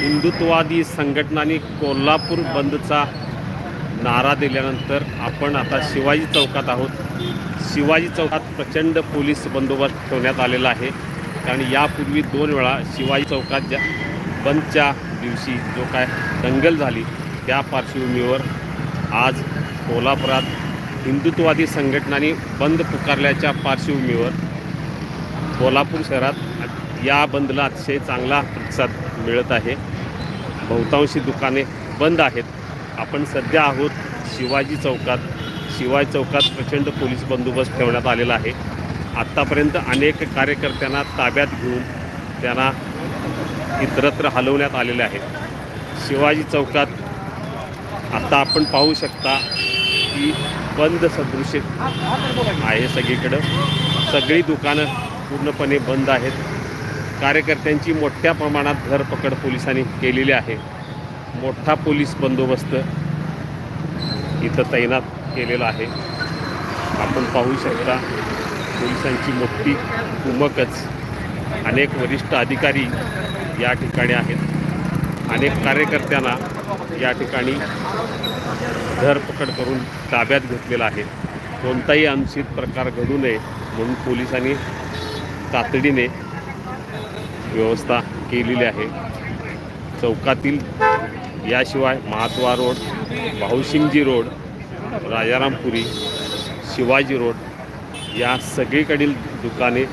हिंदुत्ववादी संघटनांनी कोल्हापूर बंदचा नारा दिल्यानंतर आपण आता शिवाजी चौकात आहोत. शिवाजी चौकात प्रचंड पोलीस बंदोबस्त ठेवण्यात आलेला आहे. कारण यापूर्वी दोन वेळा शिवाजी चौकात ज्या बंदच्या दिवशी जो काय दंगल झाली त्या पार्श्वभूमीवर आज कोल्हापुरात हिंदुत्ववादी संघटनांनी बंद पुकारल्याच्या पार्श्वभूमीवर कोल्हापूर शहरात या बंदला अतिशय चांगला प्रतिसाद मिळत आहे. बहुतांशी दुकाने बंद आहेत. आपण सध्या आहोत शिवाजी चौकात. शिवाजी चौकात प्रचंड पोलीस बंदोबस्त ठेवण्यात आलेला आहे. आत्तापर्यंत अनेक कार्यकर्त्यांना ताब्यात घेऊन त्यांना इतरत्र हलवण्यात आलेले आहे. शिवाजी चौकात आत्ता आपण पाहू शकता की बंद सदृश आहे सगळीकडं. सगळी दुकानं पूर्णपणे बंद आहेत. कार्यकर्त्यांची मोठ्या प्रमाणात धरपकड पोलिसांनी केलेली आहे. मोठा पोलीस बंदोबस्त इथं तैनात केलेला आहे. आपण पाहू शकता पोलिसांची मोठी कुमकच अनेक वरिष्ठ अधिकारी या ठिकाणी आहेत. अनेक कार्यकर्त्यांना या ठिकाणी धरपकड करून ताब्यात घेतलेला आहे. कोणताही अनुचित प्रकार घडू नये म्हणून पोलिसांनी तातडीने व्यवस्था केलेली आहे. चौकातील याशिवाय Mahadwar road Bhausinghji road Rajarampuri Shivaji road या सगळीकडील दुकाने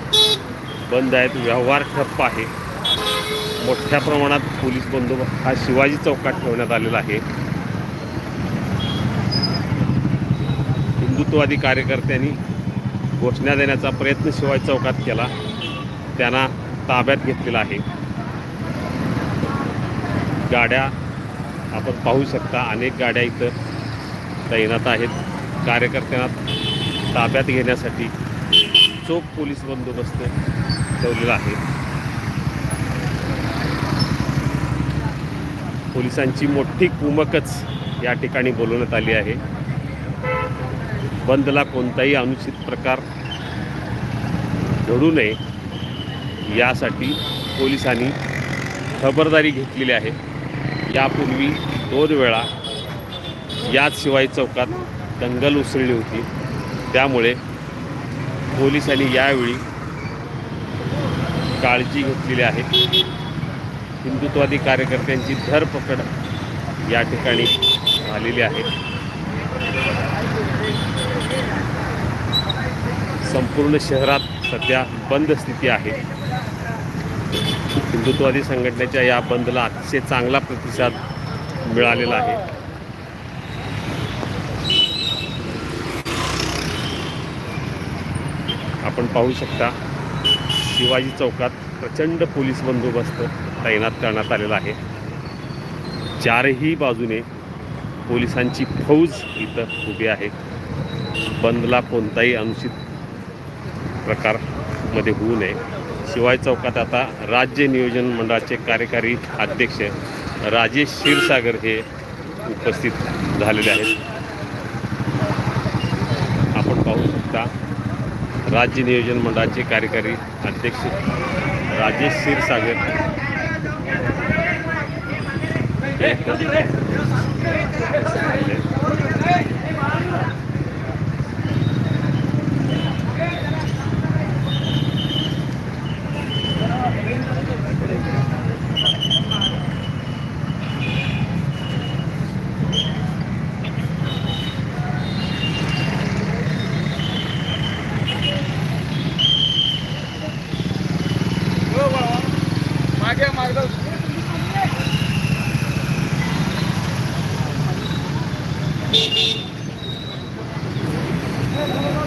बंद आहेत. व्यवहार ठप्प आहे. मोठ्या प्रमाणात पोलीस बंदोबस्त हा शिवाजी चौकात ठेवण्यात आलेला आहे. हिंदुत्ववादी कार्यकर्त्यांनी घोषणा देण्याचा प्रयत्न शिवाजी चौकात केला. त्यांना ताब्यात घेतलेला आहे. गाड्या आपण पाहू शकता अनेक गाड्या इथं तैनात आहेत. कार्यकर्त्यांना ताब्यात घेण्यासाठी चोख पोलीस बंदोबस्त ठेवलेला आहे. पोलिसांची मोठी कुमकच या ठिकाणी बोलवण्यात आली आहे. बंदला कोणताही अनुचित प्रकार घडू नये. यासाठी पोलिसांनी खबरदारी घेतलेली आहे. यापूर्वी दोन वेळा याच शिवाय चौकात दंगल उसळली होती. त्यामुळे पोलिसांनी यावेळी काळजी घेतलेली आहे. हिंदुत्वादी कार्यकर्त्यांची धरपकड या ठिकाणी झालेली आहे. संपूर्ण शहरात सध्या बंद स्थिती आहे. हिंदुत्ववादी संघटनेच्या या बंदला अतिशय चांगला प्रतिसाद मिळालेला आहे. आपण पाहू शकता शिवाजी चौकात प्रचंड पोलीस बंदोबस्त तैनात करण्यात आलेला आहे. चारही बाजूने पोलिसांची फौज इथं उभी आहे. बंदला कोणताही अनुचित प्रकारमध्ये होऊ नये. शिवाय चौकात आता राज्य नियोजन मंडळाचे कार्यकारी अध्यक्ष राजेश क्षीरसागर हे उपस्थित झालेले आहेत. आपण पाहू शकता राज्य नियोजन मंडळाचे कार्यकारी अध्यक्ष राजेश क्षीरसागर Thank you.